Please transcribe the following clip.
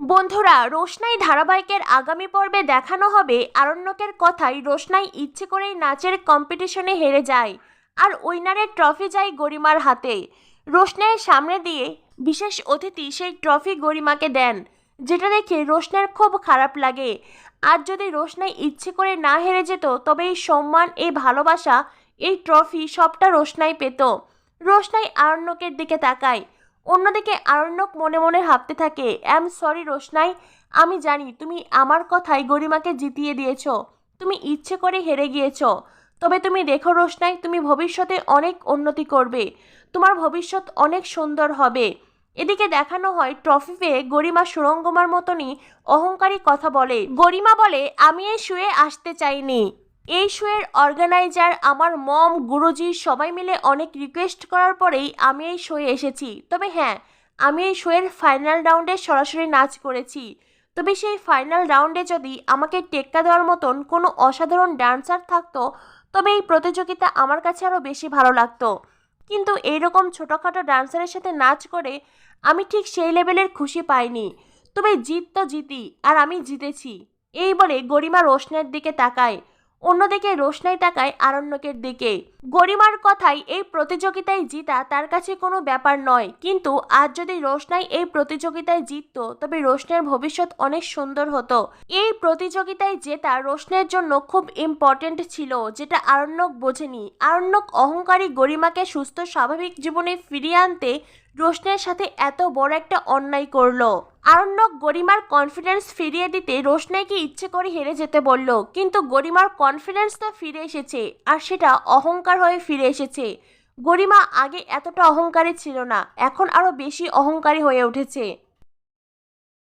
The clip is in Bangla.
বন্ধুরা, রোশনাই ধারাবাহিকের আগামী পর্বে দেখানো হবে আরণ্যকের কথাই রোশনাই ইচ্ছে করেই নাচের কম্পিটিশনে হেরে যায় আর উইনারের ট্রফি যায় গরিমার হাতে। রোশনাইয়ের সামনে দিয়ে বিশেষ অতিথি সেই ট্রফি গরিমাকে দেন, যেটা দেখে রোশনার খুব খারাপ লাগে। আর যদি রোশনাই ইচ্ছে করে না হেরে যেত, তবে এই সম্মান, এই ভালোবাসা, এই ট্রফি সবটা রোশনাই পেত। রোশনাই আরণ্যকের দিকে তাকায়। অন্যদিকে আরণ্যক মনে মনে ভাবতে থাকে, অ্যাম সরি রোশনাই, আমি জানি তুমি আমার কথায় গরিমাকে জিতিয়ে দিয়েছ, তুমি ইচ্ছে করে হেরে গিয়েছ, তবে তুমি দেখো রোশনাই, তুমি ভবিষ্যতে অনেক উন্নতি করবে, তোমার ভবিষ্যৎ অনেক সুন্দর হবে। এদিকে দেখানো হয় ট্রফি পেয়ে গরিমা সুরঙ্গমার মতনই অহংকারী কথা বলে, গরিমা বলে, আমি এই শুয়ে আসতে চাইনি। এই শোয়ের অর্গানাইজার আমার মম, গুরুজি সবাই মিলে অনেক রিকোয়েস্ট করার পরেই আমি এই শোয়ে এসেছি। তবে হ্যাঁ আমি এই শোয়ের ফাইনাল রাউন্ডে সরাসরি নাচ করেছি। তবে সেই ফাইনাল রাউন্ডে যদি আমাকে টেক্কা দেওয়ার মতন কোনো অসাধারণ ডান্সার থাকতো, তবে এই প্রতিযোগিতা আমার কাছে আরও বেশি ভালো লাগতো। কিন্তু এইরকম ছোটোখাটো ডান্সারের সাথে নাচ করে আমি ঠিক সেই লেভেলের খুশি পাইনি। তবে জিত তো জিতি, আর আমি জিতেছি। এই বলে গরিমা রোশনের দিকে তাকায়। অন্যদিকে রোশনাই তাকায় আরণ্যকের দিকে। গরিমার কথাই এই প্রতিযোগিতায় জিতা তার কাছে কোনো ব্যাপার নয়। কিন্তু আজ যদি রোশনাই এই প্রতিযোগিতায় জিততো, তবে রোশনের ভবিষ্যৎ অনেক সুন্দর হতো। এই প্রতিযোগিতায় জেতা রোশনের জন্য খুব ইম্পর্টেন্ট ছিল, যেটা আরণ্যক বোঝেনি। আরণ্যক অহংকারী গরিমাকে সুস্থ স্বাভাবিক জীবনে ফিরিয়ে আনতে রোশনের সাথে এত বড় একটা অন্যায় করল। আরণ্যক গরিমার কনফিডেন্স ফিরিয়ে দিতে রোশনাইকে ইচ্ছে করে হেরে যেতে বলল। কিন্তু গরিমার কনফিডেন্স তো ফিরে এসেছে আর সেটা অহংকার হয়ে ফিরে এসেছে। গরিমা আগে এতটা অহংকারী ছিল না, এখন আরও বেশি অহংকারী হয়ে উঠেছে।